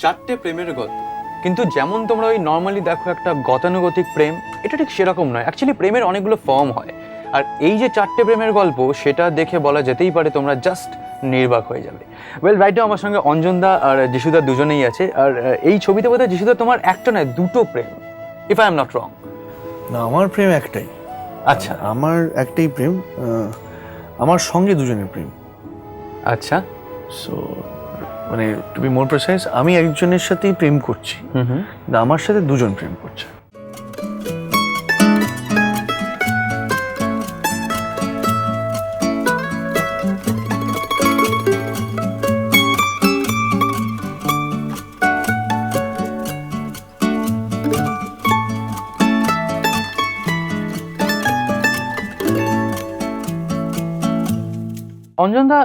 চারটে প্রেমের গল্প। কিন্তু যেমন তোমরা ওই নর্মালি দেখো একটা গতানুগতিক প্রেম এটা ঠিক সেরকম নয়। অ্যাকচুয়ালি প্রেমের অনেকগুলো ফর্ম হয়। আর এই যে চারটে প্রেমের গল্প সেটা দেখে বলা যেতেই পারে তোমরা জাস্ট নির্বাক হয়ে যাবে। ওয়েল রাইট আমার সঙ্গে অঞ্জনদা আর যিশুদা দুজনেই আছে। আর এই ছবিতে বোধহয় যিশুদা তোমার একটা নয় দুটো প্রেম। If I am not wrong না আমার প্রেম একটাই। আচ্ছা। আমার একটাই প্রেম আমার সঙ্গে দুজনের প্রেম। আচ্ছা। সো মানে টু বি মোর প্রেসাইজ আমি একজনের সাথেই প্রেম করছি। হুম হুম। কিন্তু আমার সাথে দুজন প্রেম করছে। অঞ্জনদা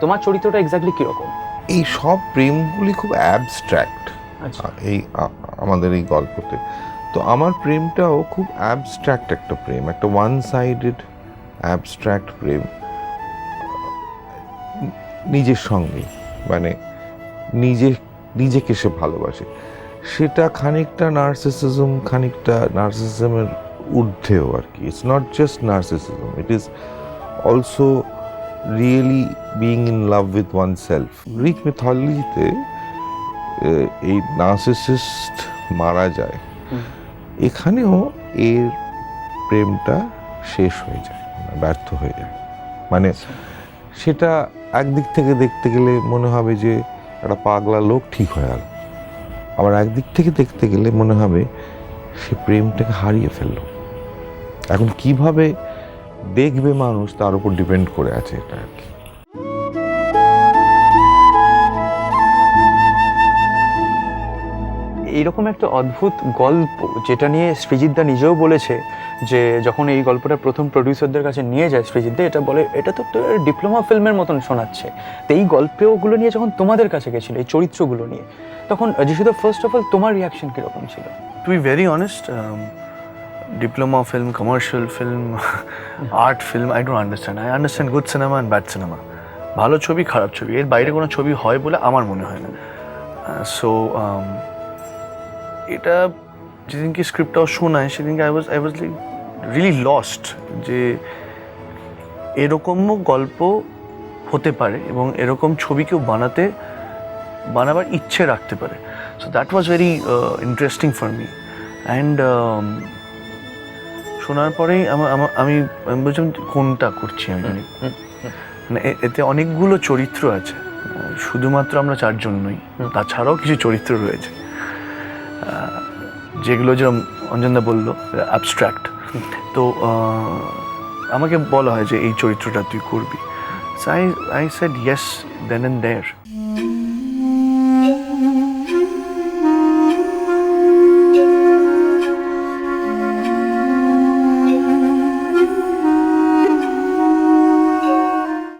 তোমার চরিত্রটা এক্স্যাক্টলি কীরকম? এই সব প্রেমগুলি খুব অ্যাবস্ট্র্যাক্ট আচ্ছা। এই আমাদের এই গল্পতে। তো আমার প্রেমটাও খুব অ্যাবস্ট্র্যাক্ট একটা প্রেম একটা ওয়ান সাইডেড অ্যাবস্ট্র্যাক্ট প্রেম নিজের সঙ্গে মানে নিজে নিজেকে সে ভালোবাসে। সেটা খানিকটা নার্সিসিজম খানিকটা নার্সিসিজমের ঊর্ধ্বেও আর কি। It's not just narcissism it is also really being in love with oneself Greek মিথোলজিতে এই নার্সিসিস্ট মারা যায় এখানেও এর প্রেমটা শেষ হয়ে যায় মানে ব্যর্থ হয়ে যায়। মানে সেটা একদিক থেকে দেখতে গেলে মনে হবে যে একটা পাগলা লোক ঠিক হয়ে গেল। আবার একদিক থেকে দেখতে গেলে মনে হবে সে প্রেমটাকে হারিয়ে ফেলল। এখন কীভাবে দেখবে মানুষ তার উপর ডিপেন্ড করে আছে এটা আর কি। এইরকম একটা অদ্ভুত গল্প যেটা নিয়ে সৃজিতদা নিজেও বলেছে যে যখন এই গল্পটা প্রথম প্রডিউসারদের কাছে নিয়ে যায় সৃজিতদা এটা বলে এটা তো একটা ডিপ্লোমা ফিল্মের মতন শোনাচ্ছে। তো এই গল্পগুলো নিয়ে যখন তোমাদের কাছে গেছিল এই চরিত্রগুলো নিয়ে তখন যিশুদা ফার্স্ট অফ অল তোমার রিয়াকশন কীরকম ছিল? To be very honest diploma film commercial film art film I don't understand I understand good cinema and bad cinema ভালো ছবি খারাপ ছবি। এর বাইরে কোনো ছবি হয় বলে আমার মনে হয় না। সো এটা যেদিনকে স্ক্রিপ্টটাও শোনায় সেদিনকে I was I was like really lost যে এরকমও গল্প হতে পারে এবং এরকম ছবি কেউ বানাতে বানাবার ইচ্ছে রাখতে পারে। So that was very interesting for me and um, শোনার পরেই আমা- আমা- বলছিলাম কোনটা করছি আমি জানি? মানে এতে অনেকগুলো চরিত্র আছে। শুধুমাত্র আমরা চারজন নই তাছাড়াও কিছু চরিত্র রয়েছে। যেগুলো যেরকম অঞ্জনদা বলল অ্যাবস্ট্রাক্ট তো আমাকে বলা হয় যে এই চরিত্রটা তুই করবি। I I said yes then and there